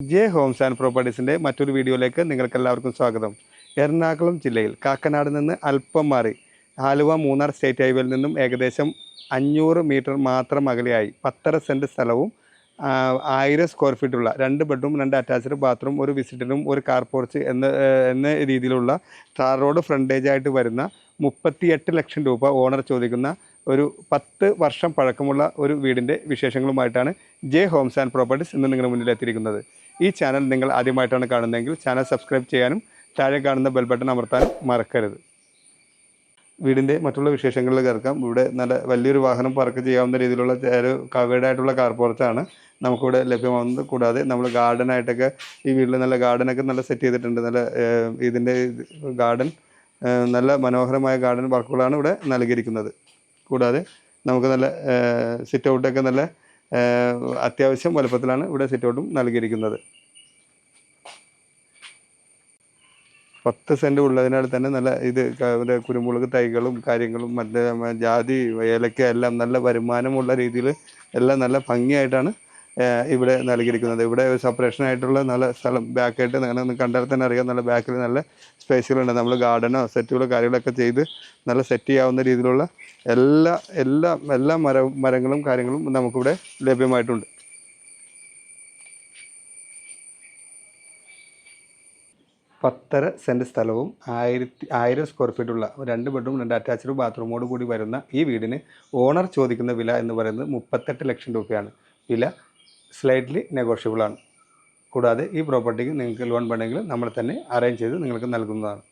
J Holmes and പ്രോപ്പർട്ടീസിന്റെ മറ്റൊരു വീഡിയോയിലേക്ക് നിങ്ങൾക്കെല്ലാവർക്കും സ്വാഗതം. എറണാകുളം ജില്ലയിൽ കാക്കനാട് നിന്ന് അല്പം മാറി ആലുവ മൂന്നാർ സ്റ്റേറ്റ് ഹൈവേയിൽ നിന്നും ഏകദേശം അഞ്ഞൂറ് മീറ്റർ മാത്രം അകലെയായി. പത്തര സെന്റ് സ്ഥലവും ആയിരം സ്ക്വയർ ഫീറ്റുള്ള രണ്ട് ബെഡ്റൂം രണ്ട് അറ്റാച്ച്ഡ് ബാത്റൂം ഒരു വിസിറ്ററും ഒരു കാർ പോർച്ച് എന്ന എന്ന രീതിയിലുള്ള ടാർ റോഡ് ഫ്രണ്ടേജായിട്ട് വരുന്ന മുപ്പത്തിയെട്ട് ലക്ഷം രൂപ ഓണർ ചോദിക്കുന്ന ഒരു പത്ത് വർഷം പഴക്കമുള്ള ഒരു വീടിന്റെ വിശേഷങ്ങളുമായിട്ടാണ് ജെ ഹോംസ് ആൻഡ് പ്രോപ്പർട്ടീസ് ഇന്ന് നിങ്ങളുടെ മുന്നിൽ എത്തിയിരിക്കുന്നത്. ഈ ചാനൽ നിങ്ങൾ ആദ്യമായിട്ടാണ് കാണുന്നതെങ്കിൽ ചാനൽ സബ്സ്ക്രൈബ് ചെയ്യാനും താഴെ കാണുന്ന ബെൽ ബട്ടൺ അമർത്താനും മറക്കരുത്. വീടിന്റെ മറ്റുള്ള വിശേഷങ്ങളിൽ കയറക്കാം ഇവിടെ നല്ല വലിയൊരു വാഹനം പാർക്ക് ചെയ്യാവുന്ന രീതിയിലുള്ള ഒരു കവേഡ് ആയിട്ടുള്ള കാർ പോർച്ചാണ് നമുക്കിവിടെ ലഭ്യമാവുന്നത്. കൂടാതെ നമ്മൾ ഗാർഡനായിട്ടൊക്കെ ഈ വീട്ടിൽ നല്ല ഗാർഡനൊക്കെ നല്ല സെറ്റ് ചെയ്തിട്ടുണ്ട്. നല്ല ഇതിന്റെ ഗാർഡൻ നല്ല മനോഹരമായ ഗാർഡൻ വർക്കുകളാണ് ഇവിടെ നൽകിയിരിക്കുന്നത്. കൂടാതെ നമുക്ക് നല്ല സിറ്റ് ഔട്ടൊക്കെ നല്ല അത്യാവശ്യം വലുപ്പത്തിലാണ് ഇവിടെ സിറ്റൗട്ടും നൽകിയിരിക്കുന്നത്. പത്ത് സെന്റ് ഉള്ളതിനാൽ തന്നെ നല്ല ഇത് കുരുമുളക് തൈകളും കാര്യങ്ങളും മറ്റേ ജാതി ഏലക്ക എല്ലാം നല്ല വരുമാനമുള്ള രീതിയിൽ എല്ലാം നല്ല ഭംഗിയായിട്ടാണ് ഇവിടെ നൽകിയിരിക്കുന്നത്. ഇവിടെ ഒരു സെപ്പറേഷൻ ആയിട്ടുള്ള നല്ല സ്ഥലം ബാക്കായിട്ട് അങ്ങനെ കണ്ടാൽ തന്നെ അറിയാം. നല്ല ബാക്കിൽ നല്ല സ്പേസുകളുണ്ട് നമ്മൾ ഗാർഡനോ സെറ്റുകളോ കാര്യങ്ങളൊക്കെ ചെയ്ത് നല്ല സെറ്റ് ചെയ്യാവുന്ന രീതിയിലുള്ള എല്ലാ എല്ലാ എല്ലാ മര മരങ്ങളും കാര്യങ്ങളും നമുക്കിവിടെ ലഭ്യമായിട്ടുണ്ട്. പത്തര സെന്റ് സ്ഥലവും ആയിരത്തി ആയിരം സ്ക്വയർ ഫീറ്റുള്ള രണ്ട് ബെഡ്റൂം രണ്ട് അറ്റാച്ച്ഡ് ബാത്റൂമോട് കൂടി വരുന്ന ഈ വീടിന് ഓണർ ചോദിക്കുന്ന വില എന്ന് പറയുന്നത് മുപ്പത്തെട്ട് ലക്ഷം രൂപയാണ്. വില സ്ലൈറ്റ്ലി നെഗോഷ്യബിളാണ് കൂടാതെ ഈ പ്രോപ്പർട്ടിക്ക് നിങ്ങൾക്ക് ലോൺ വേണമെങ്കിൽ നമ്മൾ തന്നെ അറേഞ്ച് ചെയ്ത് നിങ്ങൾക്ക് നൽകുന്നതാണ്.